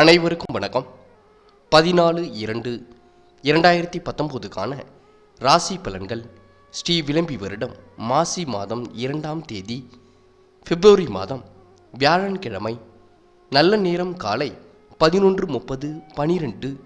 அனைவருக்கும் வணக்கம். பதினாலு இரண்டு இரண்டாயிரத்தி பத்தொம்போதுக்கான ராசி பலன்கள். ஸ்ரீ விளம்பி வருடம் மாசி மாதம் இரண்டாம் தேதி பிப்ரவரி மாதம் வியாழன்கிழமை. நல்ல நேரம் காலை பதினொன்று முப்பது பனிரெண்டு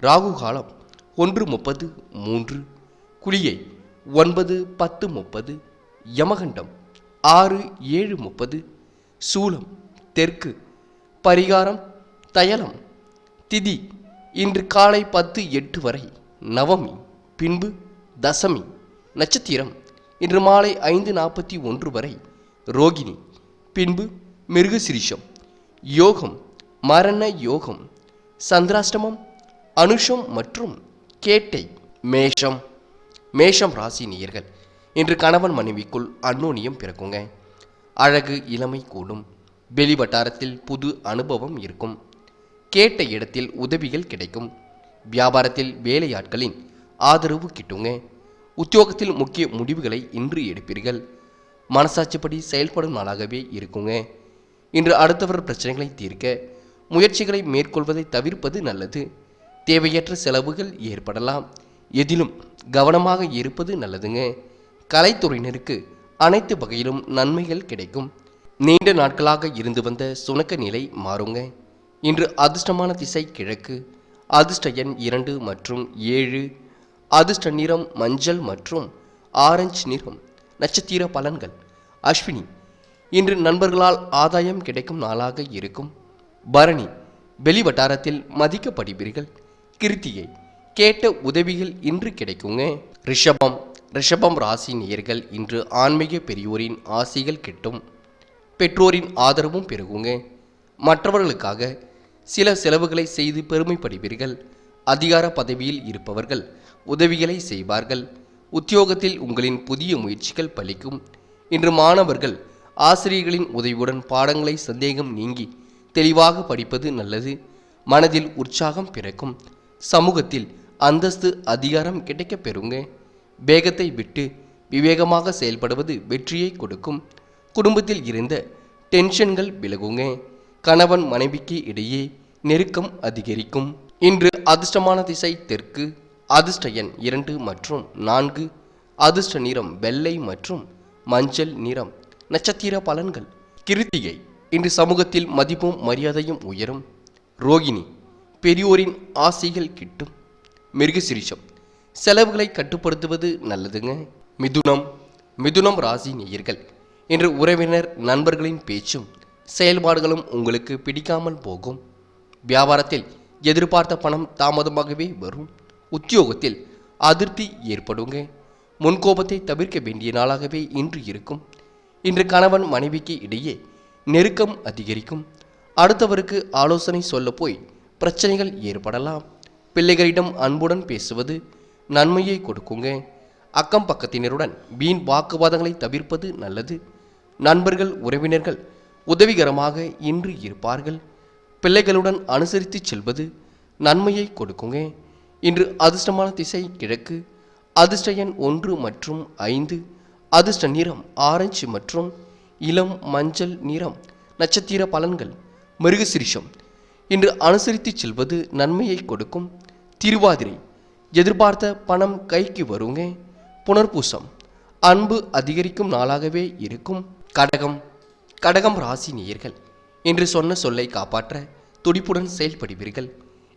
ராகு காலம் ஒன்று முப்பது மூன்று குளியை ஒன்பது பத்து முப்பது யமகண்டம் ஆறு ஏழு முப்பது சூலம் தெற்கு பரிகாரம் தயலம் திதி இன்று காலை பத்து எட்டு வரை. நவமி பின்பு தசமி நட்சத்திரம். இன்று மாலை ஐந்து நாற்பத்தி ஒன்று வரை. ரோகிணி பின்பு மிருகசிரிஷம். யோகம் மரண யோகம். சந்திராஷ்டமம் அனுஷம் மற்றும் கேட்டை மேஷம். மேஷம் ராசி நேயர்கள் இன்று கணவன் மனைவிக்குள் அன்னோனியம் பிறக்குங்க. அழகு இளமை கூடும். வெளி வட்டாரத்தில் புது அனுபவம் இருக்கும். கேட்ட இடத்தில் உதவிகள் கிடைக்கும். வியாபாரத்தில் வேலையாட்களின் ஆதரவு கிட்டுங்க. உத்தியோகத்தில் முக்கிய முடிவுகளை இன்று எடுப்பீர்கள். மனசாட்சிப்படி செயல்படும் நாளாகவே இருக்குங்க. இன்று அடுத்தவர் பிரச்சனைகளை தீர்க்க முயற்சிகளை மேற்கொள்வதை தவிர்ப்பது நல்லது. தேவையற்ற செலவுகள் ஏற்படலாம். எதிலும் கவனமாக இருப்பது நல்லதுங்க. கலைத்துறையினருக்கு அனைத்து வகையிலும் நன்மைகள் கிடைக்கும். நீண்ட நாட்களாக இருந்து வந்த சுணக்க நிலை மாறுங்க. இன்று அதிர்ஷ்டமான திசை கிழக்கு அதிர்ஷ்ட எண் இரண்டு மற்றும் ஏழு அதிர்ஷ்ட நிறம் மஞ்சள் மற்றும் ஆரஞ்சு நிறம் நட்சத்திர பலன்கள். அஸ்வினி இன்று நண்பர்களால் ஆதாயம் கிடைக்கும் நாளாக இருக்கும். பரணி வெளி வட்டாரத்தில் மதிக்கப்படுவீர்கள். கிருத்தியை கேட்ட உதவிகள் இன்று கிடைக்குங்க. ரிஷபம் ரிஷபம் ராசி நேயர்கள் இன்று ஆன்மீக பெரியோரின் ஆசிகள் கிட்டும். பெற்றோரின் ஆதரவும் பெருகுங்க. மற்றவர்களுக்காக சில செலவுகளை செய்து பெருமைப்படுவீர்கள். அதிகார பதவியில் இருப்பவர்கள் உதவிகளை செய்வார்கள். உத்தியோகத்தில் உங்களின் புதிய முயற்சிகள் பலிக்கும். இன்று மாணவர்கள் ஆசிரியர்களின் உதவியுடன் பாடங்களை சந்தேகம் நீங்கி தெளிவாக படிப்பது நல்லது. மனதில் உற்சாகம் பிறக்கும். சமூகத்தில் அந்தஸ்து அதிகாரம் கிடைக்கப் பெறுங்க. வேகத்தை விட்டு விவேகமாக செயல்படுவது வெற்றியை கொடுக்கும். குடும்பத்தில் இருந்த டென்ஷன்கள் விலகுங்க. கணவன் மனைவிக்கு இடையே நெருக்கம் அதிகரிக்கும். இன்று அதிர்ஷ்டமான திசை தெற்கு அதிர்ஷ்ட எண் இரண்டு மற்றும் நான்கு அதிர்ஷ்ட நிறம் வெள்ளை மற்றும் மஞ்சள் நிறம் நட்சத்திர பலன்கள். கிருத்திகை இன்று சமூகத்தில் மதிப்பும் மரியாதையும் உயரும். ரோகிணி பெரியோரின் ஆசைகள் கிட்டும். மிருகசிரிஷம் செலவுகளை கட்டுப்படுத்துவது நல்லதுங்க. மிதுனம் மிதுனம் ராசி நேயர்கள் இன்று உறவினர் நண்பர்களின் பேச்சும் செயல்பாடுகளும் உங்களுக்கு பிடிக்காமல் போகும். வியாபாரத்தில் எதிர்பார்த்த பணம் தாமதமாகவே வரும். உத்தியோகத்தில் அதிருப்தி ஏற்படுங்க. முன்கோபத்தை தவிர்க்க வேண்டிய நாளாகவே இன்று இருக்கும். இன்று கணவன் மனைவிக்கு இடையே நெருக்கம் அதிகரிக்கும். அடுத்தவருக்கு ஆலோசனை சொல்ல போய் பிரச்சனைகள் ஏற்படலாம். பிள்ளைகளிடம் அன்புடன் பேசுவது நன்மையை கொடுக்குங்க. அக்கம் பக்கத்தினருடன் வீண் வாக்குவாதங்களை தவிர்ப்பது நல்லது. நண்பர்கள் உறவினர்கள் உதவிகரமாக இன்று இருப்பார்கள். பிள்ளைகளுடன் அனுசரித்து செல்வது நன்மையை கொடுக்குங்க. இன்று அதிர்ஷ்டமான திசை கிழக்கு அதிர்ஷ்ட எண் ஒன்று மற்றும் ஐந்து அதிர்ஷ்ட நிறம் ஆரஞ்சு மற்றும் இளம் மஞ்சள் நிறம் நட்சத்திர பலன்கள் மிருகசிரிஷம். இன்று அனுசரித்து செல்வது நன்மையை கொடுக்கும். திருவாதிரை எதிர்பார்த்த பணம் கைக்கு வருங்க. புனர்பூசம் அன்பு அதிகரிக்கும் நாளாகவே இருக்கும். கடகம் கடகம் ராசி நேயர்கள் என்று சொன்ன சொல்லை காப்பாற்ற துடிப்புடன் செயல்படுவீர்கள்.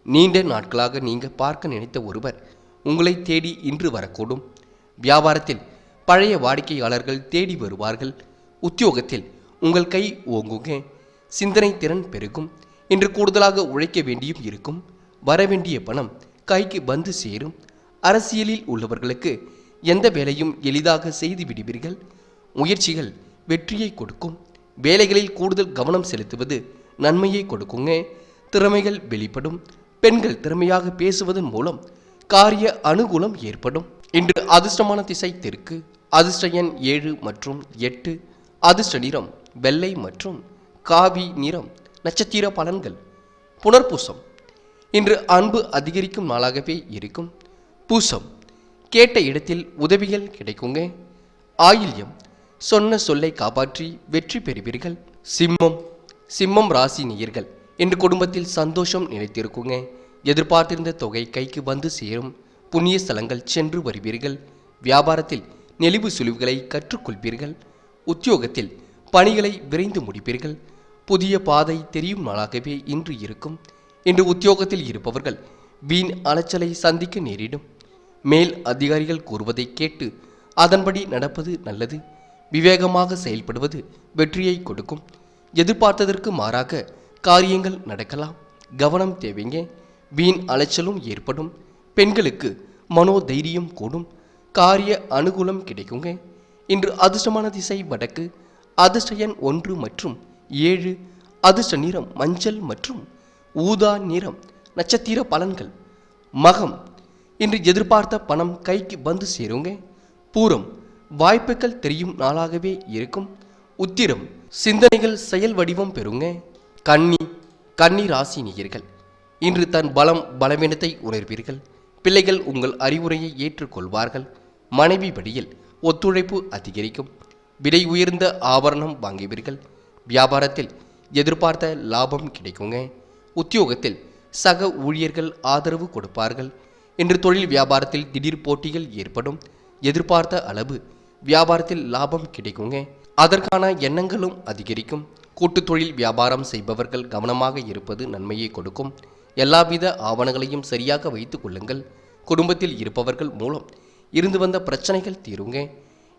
நீண்ட நாட்களாக நீங்கள் பார்க்க நினைத்த ஒருவர் உங்களை தேடி இன்று வரக்கூடும். வியாபாரத்தில் பழைய வாடிக்கையாளர்கள் தேடி வருவார்கள். உத்தியோகத்தில் உங்கள் கை ஓங்குங்க சிந்தனை திறன் பெருகும் இன்று கூடுதலாக உழைக்க வேண்டியும் இருக்கும். வரவேண்டிய பணம் கைக்கு வந்து சேரும். அரசியலில் உள்ளவர்களுக்கு எந்த வேலையும் எளிதாக செய்து விடுவீர்கள். முயற்சிகள் வெற்றியை கொடுக்கும். வேலைகளில் கூடுதல் கவனம் செலுத்துவது நன்மையை கொடுக்குங்க. திறமைகள் வெளிப்படும். பெண்கள் திறமையாக பேசுவதன் மூலம் காரிய அனுகூலம் ஏற்படும். இன்று அதிர்ஷ்டமான திசை தெற்கு. அதிர்ஷ்ட எண் ஏழு மற்றும் எட்டு. அதிர்ஷ்ட நிறம் வெள்ளை மற்றும் காவி நிறம் நட்சத்திர பலன்கள். புனர்பூசம். இன்று அன்பு அதிகரிக்கும் நாளாகவே இருக்கும். பூசம். கேட்ட இடத்தில் உதவிகள் கிடைக்குங்க. ஆயில்யம் சொன்ன சொல்லை காப்பாற்றி வெற்றி பெறுவீர்கள். சிம்மம் சிம்மம் ராசி நேயர்கள் இன்று குடும்பத்தில் சந்தோஷம் நிலைத்திருக்குங்க. எதிர்பார்த்திருந்த தொகை கைக்கு வந்து சேரும். புண்ணிய ஸ்தலங்கள் சென்று வருவீர்கள். வியாபாரத்தில் நெளிவு சுழிவுகளை கற்றுக்கொள்வீர்கள். உத்தியோகத்தில் பணிகளை விரைந்து முடிப்பீர்கள். புதிய பாதை தெரியும் நாளாகவே இன்று இருக்கும். இன்று உத்தியோகத்தில் இருப்பவர்கள் வீண் அலைச்சலை சந்திக்க நேரிடும். மேல் அதிகாரிகள் கூறுவதை கேட்டு அதன்படி நடப்பது நல்லது. விவேகமாக செயல்படுவது வெற்றியை கொடுக்கும். எதிர்பார்த்ததற்கு மாறாக காரியங்கள் நடக்கலாம். கவனம் தேவைங்க. வீண் அலைச்சலும் ஏற்படும். பெண்களுக்கு மனோதைரியம் கூடும். காரிய அனுகூலம் கிடைக்குங்க. இன்று அதிர்ஷ்டமான திசை வடக்கு அதிர்ஷ்ட எண் ஒன்று மற்றும் ஏழு அதிர்ஷ்ட நிறம் மஞ்சள் மற்றும் ஊதா நிறம் நட்சத்திர பலன்கள். மகம் இன்று எதிர்பார்த்த பணம் கைக்கு வந்து சேருங்க. பூரம் வாய்ப்புகள் தெரியும் நாளாகவே இருக்கும். உத்திரம் சிந்தனைகள் செயல் வடிவம் பெறுங்க. கன்னி கன்னி ராசி நேயர்கள் இன்று தன் பலம் பலவீனத்தை உணர்வீர்கள். பிள்ளைகள் உங்கள் அறிவுரையை ஏற்றுக்கொள்வார்கள். மனைவி படியில் ஒத்துழைப்பு அதிகரிக்கும். விலை உயர்ந்த ஆபரணம் வாங்குவீர்கள். வியாபாரத்தில் எதிர்பார்த்த லாபம் கிடைக்குங்க. உத்தியோகத்தில் சக ஊழியர்கள் ஆதரவு கொடுப்பார்கள். இன்று தொழில் வியாபாரத்தில் திடீர் போட்டிகள் ஏற்படும். எதிர்பார்த்த அளவு வியாபாரத்தில் லாபம் கிடைக்குங்க. அதற்கான எண்ணங்களும் அதிகரிக்கும். கூட்டு தொழில் வியாபாரம் செய்பவர்கள் கவனமாக இருப்பது நன்மையை கொடுக்கும். எல்லாவித ஆவணங்களையும் சரியாக வைத்துக் கொள்ளுங்கள். குடும்பத்தில் இருப்பவர்கள் மூலம் இருந்து வந்த பிரச்சனைகள் தீருங்க.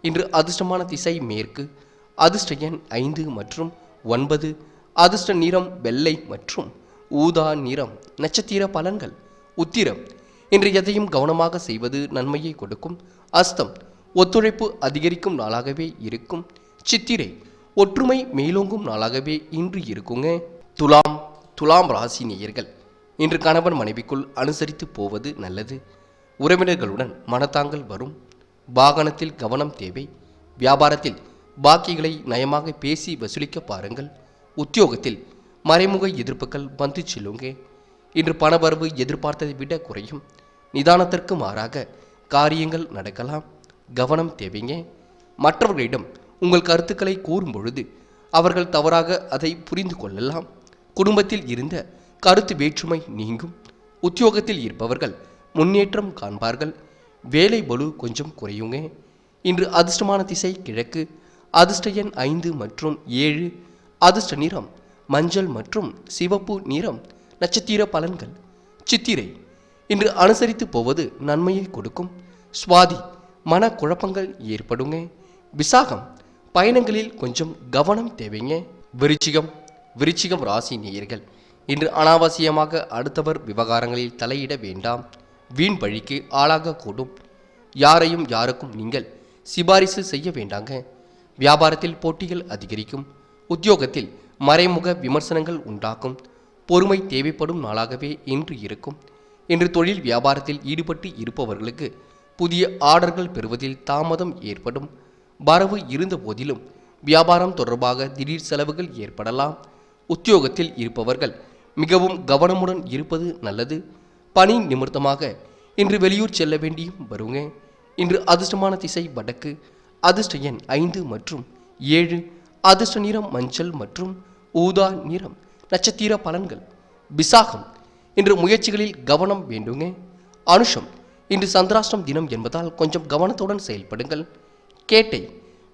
இன்று அதிர்ஷ்டமான திசை மேற்கு. அதிர்ஷ்ட எண் ஐந்து மற்றும் ஒன்பது. அதிர்ஷ்ட நிறம் வெள்ளை மற்றும் ஊதா நிறம் நட்சத்திர பலன்கள். உத்திரம். இன்று எதையும் கவனமாக செய்வது நன்மையை கொடுக்கும். அஸ்தம். ஒத்துழைப்பு அதிகரிக்கும் நாளாகவே இருக்கும். சித்திரை ஒற்றுமை மேலோங்கும் நாளாகவே இன்று இருக்குங்க. துலாம் துலாம் ராசி நேயர்கள் இன்று கணவன் மனைவிக்குள் அனுசரித்து போவது நல்லது. உறவினர்களுடன் மனத்தாங்கல் வரும். வாகனத்தில் கவனம் தேவை. வியாபாரத்தில் பாக்கிகளை நயமாக பேசி வசூலிக்க பாருங்கள். உத்தியோகத்தில் மறைமுக எதிர்ப்புகள் வந்து செல்லுங்க. இன்று பணவரவு எதிர்பார்த்ததை விட குறையும். நிதானத்திற்கு மாறாக காரியங்கள் நடக்கலாம். கவனம் தேவைங்க. மற்றவர்களிடம் உங்கள் கருத்துக்களை கூறும் பொழுது அவர்கள் தவறாக அதை புரிந்து கொள்ளலாம். குடும்பத்தில் இருந்த கருத்து வேற்றுமை நீங்கும். உத்தியோகத்தில் இருப்பவர்கள் முன்னேற்றம் காண்பார்கள். வேலை பலு கொஞ்சம் குறையுங்க. இன்று அதிர்ஷ்டமான திசை கிழக்கு அதிர்ஷ்ட எண் ஐந்து மற்றும் ஏழு அதிர்ஷ்ட நிறம் மஞ்சள் மற்றும் சிவப்பு நிறம் நட்சத்திர பலன்கள். சித்திரை இன்று அனுசரித்து போவது நன்மையை கொடுக்கும். சுவாதி மனக்குழப்பங்கள் ஏற்படுங்க. விசாகம் பயணங்களில் கொஞ்சம் கவனம் தேவைங்க. விருச்சிகம் விருச்சிகம் ராசி நேயர்கள் இன்று அனாவசியமாக அடுத்தவர் விவகாரங்களில் தலையிட வேண்டாம். வீண் வழிக்கு ஆளாகக்கூடும் யாரையும் யாருக்கும் நீங்கள் சிபாரிசு செய்ய வேண்டாங்க. வியாபாரத்தில் போட்டிகள் அதிகரிக்கும். உத்தியோகத்தில் மறைமுக விமர்சனங்கள் உண்டாக்கும் பொறுமை தேவைப்படும் நாளாகவே இன்று இருக்கும். இன்று தொழில் வியாபாரத்தில் ஈடுபட்டு இருப்பவர்களுக்கு புதிய ஆர்டர்கள் பெறுவதில் தாமதம் ஏற்படும். வரவு இருந்த போதிலும் வியாபாரம் தொடர்பாக திடீர் செலவுகள் ஏற்படலாம். உத்தியோகத்தில் இருப்பவர்கள் மிகவும் கவனமுடன் இருப்பது நல்லது. பணி நிமித்தமாக இன்று வெளியூர் செல்ல வேண்டியும் வருங்க. இன்று அதிர்ஷ்டமான திசை வடக்கு அதிர்ஷ்ட எண் ஐந்து மற்றும் ஏழு அதிர்ஷ்ட நிறம் மஞ்சள் மற்றும் ஊதா நிறம் நட்சத்திர பலன்கள். விசாகம் இன்று முயற்சிகளில் கவனம் வேண்டுங்க. அனுஷம் இன்று சந்திராஷ்டம் தினம் என்பதால் கொஞ்சம் கவனத்துடன் செயல்படுங்கள். கேட்டை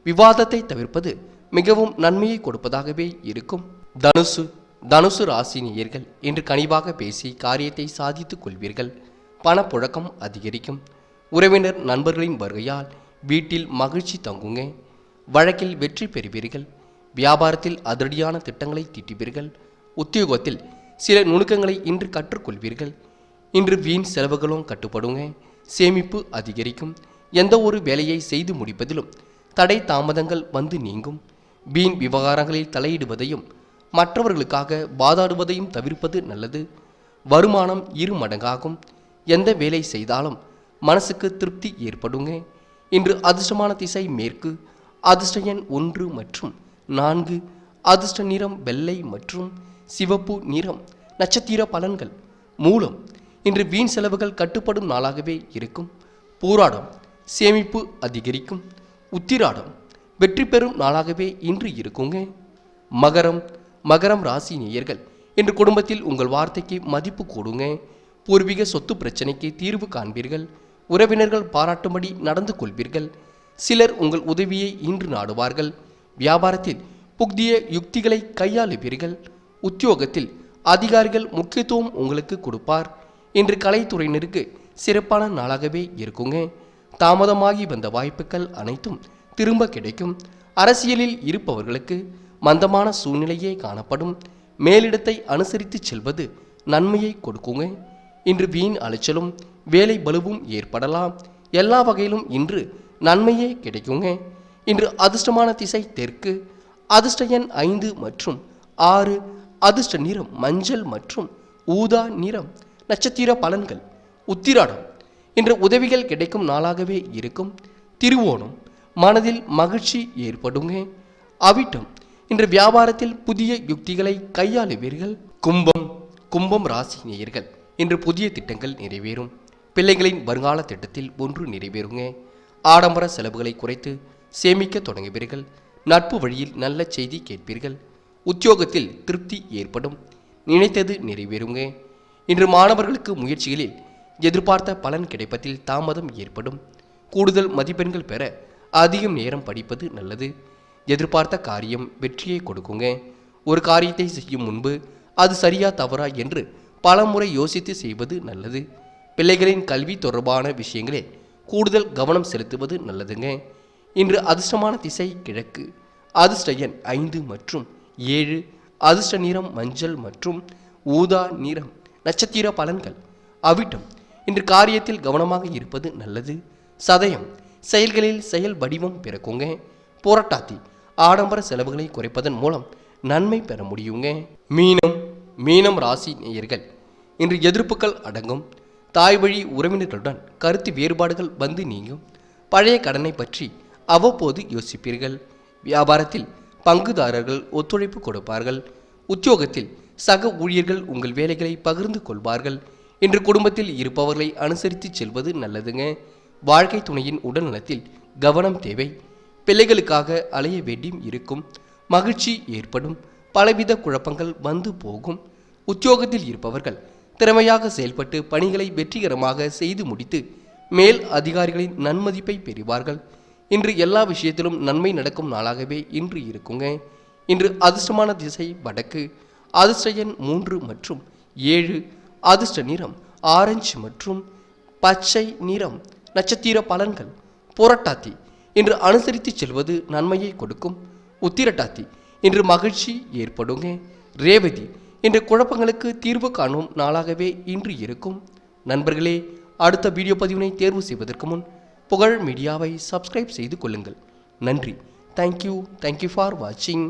விவாதத்தை தவிர்ப்பது மிகவும் நன்மையை கொடுப்பதாகவே இருக்கும். தனுசு தனுசு ராசி நேயர்கள் இன்று கனிவாக பேசி காரியத்தை சாதித்துக் கொள்வீர்கள். பணப்புழக்கம் அதிகரிக்கும். உறவினர் நண்பர்களின் வருகையால் வீட்டில் மகிழ்ச்சி தங்குங்க. வழக்கில் வெற்றி பெறுவீர்கள். வியாபாரத்தில் அதிரடியான திட்டங்களை தீட்டுவீர்கள். உத்தியோகத்தில் சில நுணுக்கங்களை இன்று கற்றுக்கொள்வீர்கள். இன்று வீண் செலவுகளும் கட்டுப்படுங்க. சேமிப்பு அதிகரிக்கும். எந்த ஒரு வேலையை செய்து முடிப்பதிலும் தடை தாமதங்கள் வந்து நீங்கும். வீண் விவகாரங்களில் தலையிடுவதையும் மற்றவர்களுக்காக வாதாடுவதையும் தவிர்ப்பது நல்லது. வருமானம் இரு மடங்காகும். எந்த வேலை செய்தாலும் மனசுக்கு திருப்தி ஏற்படுங்க. இன்று அதிர்ஷ்டமான திசை மேற்கு அதிர்ஷ்ட எண் ஒன்று மற்றும் நான்கு அதிர்ஷ்ட நிறம் வெள்ளை மற்றும் சிவப்பு நிறம் நட்சத்திர பலன்கள் மூலம் இன்று வீண் செலவுகள் கட்டுப்படும் நாளாகவே இருக்கும். போராடம் சேமிப்பு அதிகரிக்கும். உத்திராடம் வெற்றி பெறும் நாளாகவே இன்று இருக்குங்க. மகரம் மகரம் ராசி நேயர்கள் இன்று குடும்பத்தில் உங்கள் வார்த்தைக்கு மதிப்பு கூடுங்க. பூர்வீக சொத்து பிரச்சனைக்கு தீர்வு காண்பீர்கள். உறவினர்கள் பாராட்டும்படி நடந்து கொள்வீர்கள். சிலர் உங்கள் உதவியை இன்று நாடுவார்கள். வியாபாரத்தில் புதிய யுக்திகளை கையாளுவீர்கள். உத்தியோகத்தில் அதிகாரிகள் முக்கியத்துவம் உங்களுக்கு கொடுப்பார். இன்று கலைத்துறையினருக்கு சிறப்பான நாளாகவே இருக்குங்க. தாமதமாகி வந்த வாய்ப்புகள் அனைத்தும் திரும்ப கிடைக்கும். அரசியலில் இருப்பவர்களுக்கு மந்தமான சூழ்நிலையே காணப்படும். மேலிடத்தை அனுசரித்து செல்வது நன்மையை கொடுக்குங்க. இன்று வீண் அலைச்சலும் வேலை பலுவும் ஏற்படலாம். எல்லா வகையிலும் இன்று நன்மையே கிடைக்குங்க. இன்று அதிர்ஷ்டமான திசை தெற்கு அதிர்ஷ்ட எண் ஐந்து மற்றும் ஆறு அதிர்ஷ்ட நிறம் மஞ்சள் மற்றும் ஊதா நிறம் நட்சத்திர பலன்கள் உத்திராடம் என்ற உதவிகள் கிடைக்கும் நாளாகவே இருக்கும். திருவோணம் மனதில் மகிழ்ச்சி ஏற்படுங்க. அவிட்டம் இன்று வியாபாரத்தில் புதிய யுக்திகளை கையாளுவீர்கள். கும்பம் கும்பம் ராசி நேயர்கள் இன்று புதிய திட்டங்கள் நிறைவேறும். பிள்ளைகளின் வருங்கால திட்டத்தில் ஒன்று நிறைவேறுங்க. ஆடம்பர செலவுகளை குறைத்து சேமிக்க தொடங்குவீர்கள். நட்பு வழியில் நல்ல செய்தி கேட்பீர்கள். உத்தியோகத்தில் திருப்தி ஏற்படும். நினைத்தது நிறைவேறுங்க. இன்று மாணவர்களுக்கு முயற்சிகளில் எதிர்பார்த்த பலன் கிடைப்பதில் தாமதம் ஏற்படும். கூடுதல் மதிப்பெண்கள் பெற அதிகம் நேரம் படிப்பது நல்லது. எதிர்பார்த்த காரியம் வெற்றியை கொடுக்குங்க. ஒரு காரியத்தை செய்யும் முன்பு அது சரியா தவறா என்று பலமுறை யோசித்து செய்வது நல்லது. பிள்ளைகளின் கல்வி தொடர்பான விஷயங்களில் கூடுதல் கவனம் செலுத்துவது நல்லதுங்க. இன்று அதிர்ஷ்டமான திசை கிழக்கு. அதிர்ஷ்ட எண் ஐந்து மற்றும் ஏழு அதிர்ஷ்ட நிறம் மஞ்சள் மற்றும் ஊதா நிறம் நட்சத்திர பலன்கள். அவிட்டம். இன்று காரியத்தில் கவனமாக இருப்பது நல்லது. சதயம். செயல்களில் செயல் வடிவம் பிறக்குங்க. போராட்டாத்தி. ஆடம்பர செலவுகளை குறைப்பதன் மூலம் நன்மை பெற முடியுங்க. மீனம். மீனம் ராசி நேயர்கள். இன்று எதிர்ப்புகள் அடங்கும். தாய் வழி உறவினர்களுடன் கருத்து வேறுபாடுகள் வந்து நீங்கும். பழைய கடனை பற்றி அவ்வப்போது யோசிப்பீர்கள். வியாபாரத்தில் பங்குதாரர்கள் ஒத்துழைப்பு கொடுப்பார்கள். உத்தியோகத்தில் சக ஊழியர்கள் உங்கள் வேலைகளை பகிர்ந்து கொள்வார்கள். இன்று குடும்பத்தில் இருப்பவர்களை அனுசரித்து செல்வது நல்லதுங்க. வாழ்க்கை துணையின் உடல்நலத்தில் கவனம் தேவை. பிள்ளைகளுக்காக அலைய வேண்டியும் இருக்கும். மகிழ்ச்சி ஏற்படும். பலவித குழப்பங்கள் வந்து போகும். உத்தியோகத்தில் இருப்பவர்கள் திறமையாக செயல்பட்டு பணிகளை வெற்றிகரமாக செய்து முடித்து மேல் அதிகாரிகளின் நன்மதிப்பை பெறுவார்கள். இன்று எல்லா விஷயத்திலும் நன்மை நடக்கும் நாளாகவே இன்று இருக்குங்க. இன்று அதிர்ஷ்டமான திசை வடக்கு. அதிர்ஷ்ட எண் மூன்று மற்றும் ஏழு அதிர்ஷ்ட நிறம் ஆரஞ்சு மற்றும் பச்சை நிறம் நட்சத்திர பலன்கள். புரட்டாத்தி இன்று அனுசரித்து செல்வது நன்மையை கொடுக்கும். உத்திரட்டாத்தி இன்று மகிழ்ச்சி ஏற்படுங்க. ரேவதி இன்று குழப்பங்களுக்கு தீர்வு காணும் நாளாகவே இன்று இருக்கும். நண்பர்களே அடுத்த வீடியோ பதிவினை தேர்வு செய்வதற்கு முன் புகழ் மீடியாவை சப்ஸ்கிரைப் செய்து கொள்ளுங்கள். நன்றி. தேங்க்யூ தேங்க்யூ ஃபார் வாட்சிங்